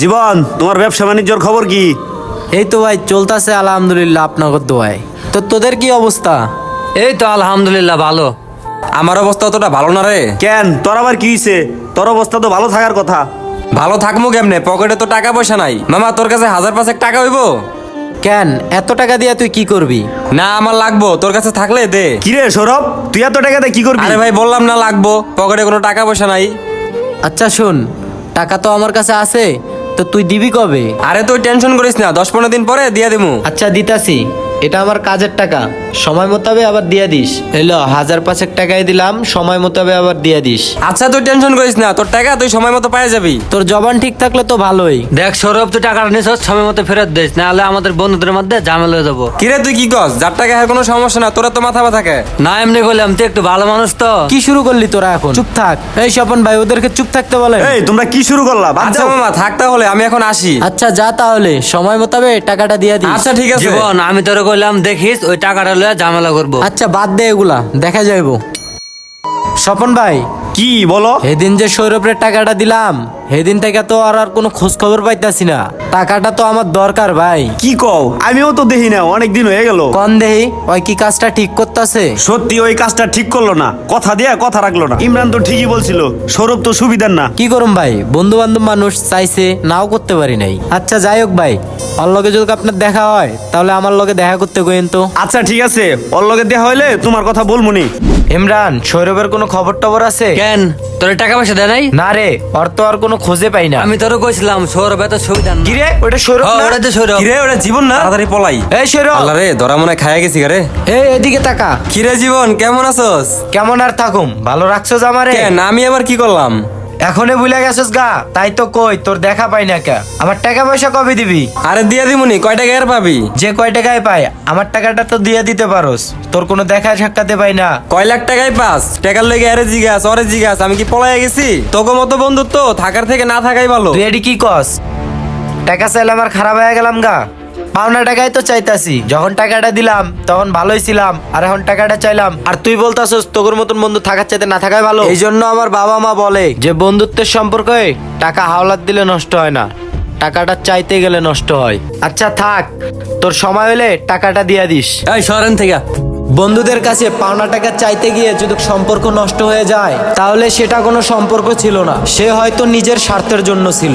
জীবন তোমার ব্যবসা বাণিজ্যর খবর কি? এই তো ভাই চলতেছে আলহামদুলিল্লাহ আপনার দোয়ায়। তো তোদের কি অবস্থা? এই তো আলহামদুলিল্লাহ ভালো। আমার অবস্থা অতটা ভালো না রে। কেন? তোর আবার কি হয়েছে তোর অবস্থা তো ভালো থাকার কথা। ভালো থাকব কেমনে? পকেটে তো টাকা পয়সা নাই। মামা তোর কাছে হাজার পাঁচেক টাকা হইব? কেন? এত টাকা দিয়ে তুই কি করবি? না আমার লাগবো। তোর কাছে থাকলে দে। কি রে সৌরভ? তুই এত টাকাতে কি করবি? আরে ভাই বললাম না লাগবো। পকেটে কোনো টাকা পয়সা নাই। আচ্ছা শোন। টাকা তো আমার কাছে আছে। তো তুই দিবি কবে? আরে তুই টেনশন করিস না, দশ পনেরো দিন পরে দিয়ে দিমু। আচ্ছা দিতাছি। এটা আমার কাজের টাকা। সময় মোতাবে আবার দিয়ে দিস। এলো হাজার পাঁচেক টাকাই দিলাম সময় মোতাবে আবার দিয়ে দিস। আচ্ছা তুই টেনশন করিস না তোর টাকা তুই সময় মতো পাই যাবি। তোর জবান ঠিক থাকলে তো ভালোই। দেখ সৌরভ তুই টাকাটা নিস সময় মতো ফেরত দিস নাহলে আমাদের বন্ধুদের মধ্যে ঝামেলা হয়ে যাব। কিরে তুই কি কস যার টাকা হয় কোনো সমস্যা না তোরা তো মাথা ব্যথা থাকে না এমনি করলাম তুই একটু ভালো মানুষ তো। কি শুরু করলি তোরা এখন? চুপ থাক। এই স্বপন ভাই ওদেরকে চুপ থাকতে বলে। এই তোমরা কি শুরু করলা? বাদ আচ্ছা দাও। মামা থাকতে হলে আমি এখন আসি। আচ্ছা যা তাহলে। সময় মোতাবে টাকাটা দিয়ে দিস। আচ্ছা ঠিক আছে। জীবন আমি তোরে কইলাম দেখিস ওই টাকাটা লয়ে ঝামেলা করব। আচ্ছা বাদ দে এগুলা দেখা যাইব। স্বপন ভাই কি বলো? সেদিন যে সৌরভের টাকাটা দিলাম সেদিন থেকে তো আর আর কোনো খোঁজ খবর পাইতাছি না। টাকাটা তো আমার দরকার ভাই। কি কও? আমিও তো দেখি না অনেক দিন হয়ে গেল। কন দেহি ওই কি কাজটা ঠিক করতেছে? সত্যি ওই কাজটা ঠিক করল না। কথা দিয়া কথা রাখল না। ইমরান তো ঠিকই বলছিল সৌরভ তো সুবিধার না। কি করুম ভাই বন্ধু বান্ধব মানুষ চাইছে নাও করতে পারি নাই। আচ্ছা যাই হোক ভাই ওর লগে যদি আপনার দেখা হয় তাহলে আমার লগে দেখা করতে গইন তো আচ্ছা ঠিক আছে। ওর লগে দেখা হইলে তোমার কথা বলব নি ইমরান সৌরভের কোনো খবর টবর আছে? কেন? তোর টাকা পয়সা দেয় নাই? না রে ওর তো আর কোনো খোঁজে পাই না। আমি তোরে কইছিলাম সৌরভ এত সুবিধা না। কিরে ওটা সৌরভ হ্যাঁ, না? ওটা তো সৌরভ। কিরে ওটা জীবন না? তাড়াতাড়ি পলাই। এই সৌরভ। আল্লাহ রে ধরা মনে হয় খাইয়া গেছি রে। এই এদিকে তাকা। কিরে জীবন কেমন আছোস? কেমন আর থাকুম? ভালো রাখছো আমারে? কেন আমি আবার কি করলাম? এখনে ভুলে গেছিস গা তাই তো কই তোর দেখা পাই না কে। আমার টাকা পয়সা কবে দিবি? আরে দিয়ে দিমুনি কয় টাকা এর পাবি? যে কয় টাকায় পাই আমার টাকাটা তো দিয়ে দিতে পারোস। তোর কোনো দেখা সাক্ষাতে পাই না। কয় লাখ টাকায় পাস? টাকার লেগে আরে জিগাস অরে জিগাস আমি কি পলাই গেছি? তোকে মতো বন্ধুত্ব থাকার থেকে না থাকাই ভালো। তুই এডি কি কস? টাকা চাইলে আমার খারাপ হয়ে গেলাম গা। পাওনা টাকাই তো চাইতাছি। যখন টাকাটা দিলাম তখন ভালোই ছিলাম আর এখন টাকাটা চাইলাম। আর তুই বলতাছস তোর মতন বন্ধু থাকার চাইতে না থাকাই ভালো। এই জন্য আমার বাবা মা বলে যে বন্ধুত্বের সম্পর্কে টাকা হাওলাত দিলে নষ্ট হয় না টাকাটা চাইতে গেলে নষ্ট হয়। আচ্ছা থাক তোর সময় হলে টাকাটা দিয়া দিস। এই সরেন থেকে। বন্ধুদের কাছে পাওনা টাকা চাইতে গিয়ে যদি সম্পর্ক নষ্ট হয়ে যায় তাহলে সেটা কোনো সম্পর্ক ছিল না। সে হয়তো নিজের স্বার্থের জন্য ছিল।